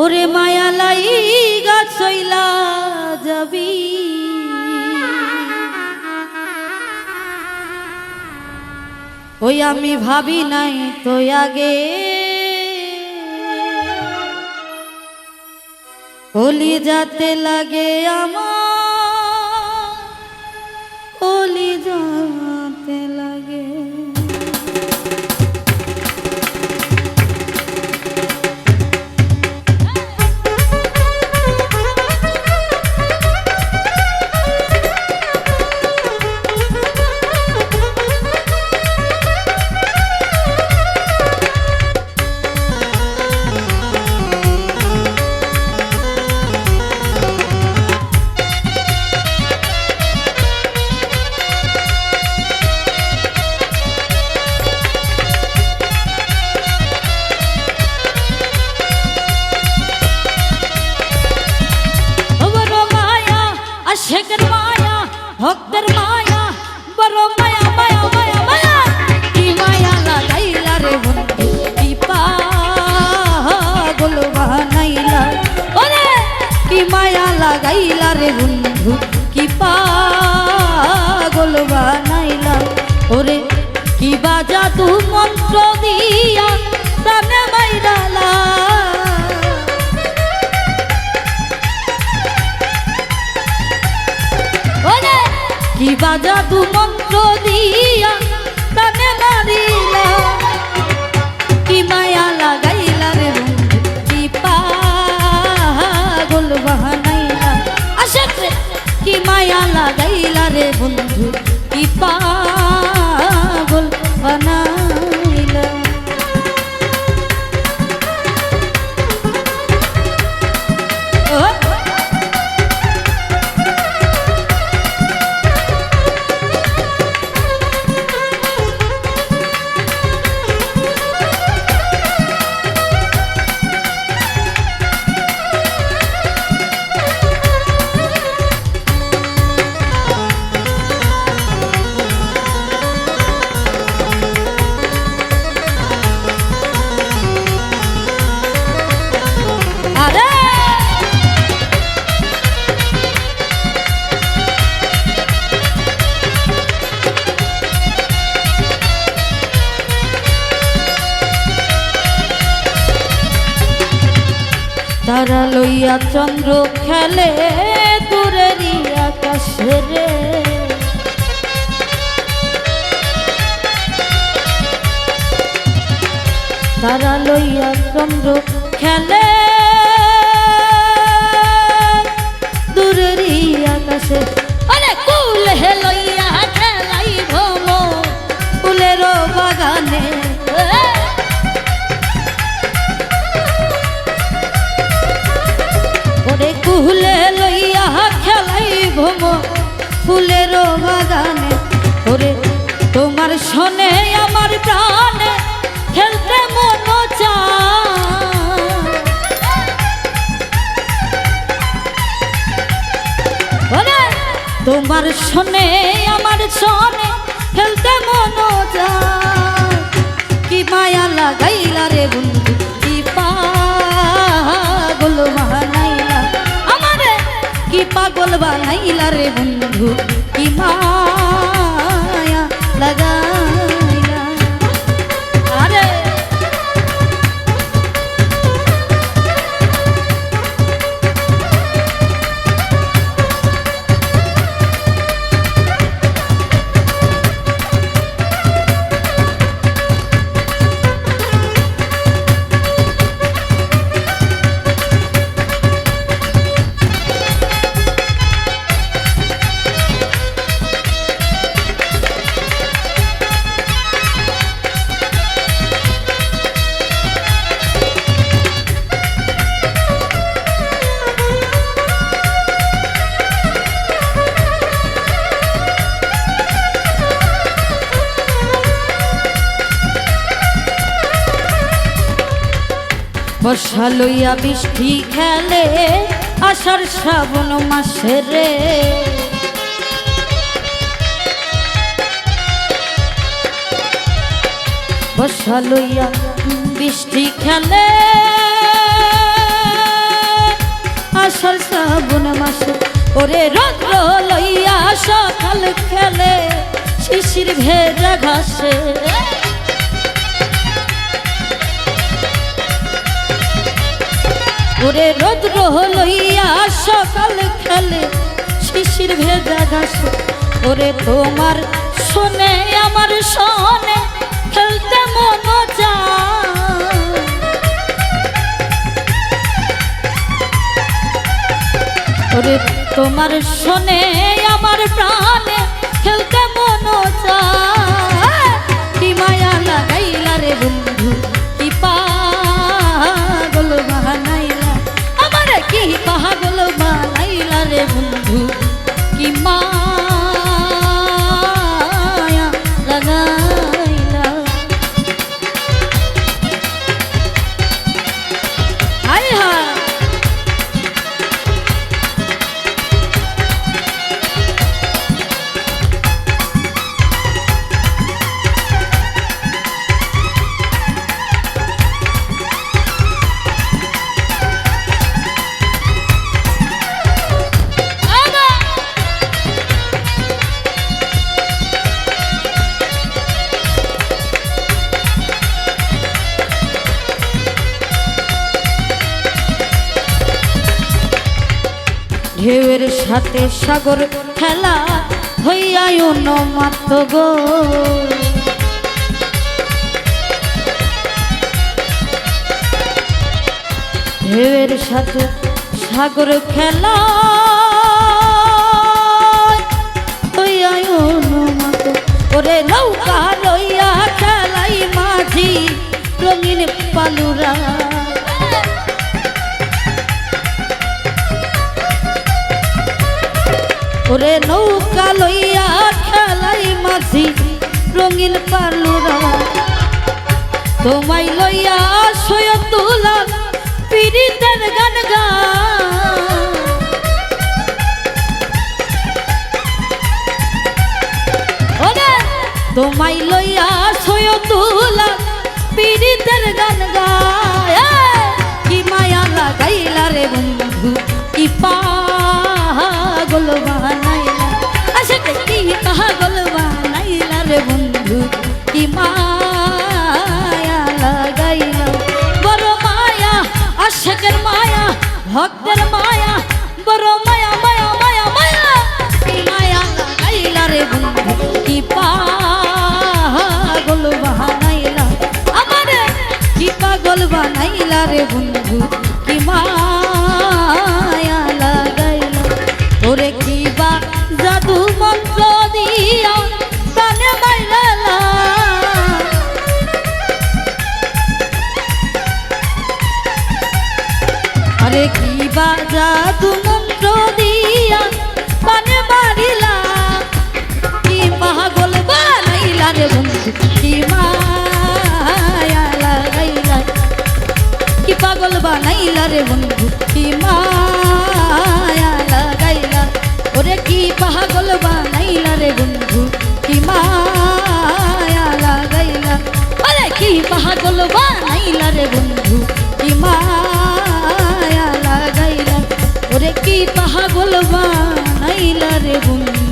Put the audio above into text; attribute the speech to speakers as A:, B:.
A: ওরে মায়া মায়ালাই গাছইলা যাবি। ওই আমি ভাবি নাই তো আগে। হলি যাতে লাগে আমার হলি যাতে লাগাইলা রে বন্ধু, কি পাগল বানাইলা? ওরে, কি বাজা তু মন্ত্র দিয়া প্রাণে মাইরালা? ওরে, কি বাজা তু মন্ত্র দিয়া কি মায়া লাগাইলা রে বন্ধু কি পাগল তারা লইয়া চন্দ্র খেলে দূরেরই আকাশে তারা লইয়া চন্দ্র খেলে দূরের আকাশে। রে বন্ধু কি বর্ষা লইয়া বৃষ্টি খেলে, আষাঢ় শ্রাবণ মাসে রে। বর্ষা লইয়া বৃষ্টি খেলে, আষাঢ় শ্রাবণ মাসে। ওরে রৌদ্র লইয়া সকাল খেলে, শিশির ভেজা ঘাসে। ওরে রৌদ্র লইয়া সকাল খেলে শিশির ভেজা ঘাসে। ওরে তোমার শোনে, আমার শোনে, খেলতে মন ওরে তোমার শোনে, আমার প্রাণে খেলতে সাথে সাগর খেলা হইয়াই মাত গো। ঢেউয়ের সাথে সাগর খেলা হইয়াই মাত ওরে নৌকা লইয়া খেলাই মাঝি রঙিন পালুরা। ওরে নৌকা লইয়া খেলাই মাঝি রঙিন পালুরা। তোমায় লইয়া সয় তুলা পীড়িতের গান গা। তোমায় লইয়া সয় তুলা পীড়িতের গান ভক্তের মায়া, বড় মায়া মায়া মায়া মায়া। মায়া লাগাইলা রে বন্ধু, কি পাগল বানাইলা। আমার কি পাগল বানাইলা রে বন্ধু? দিলারে বন্ধু।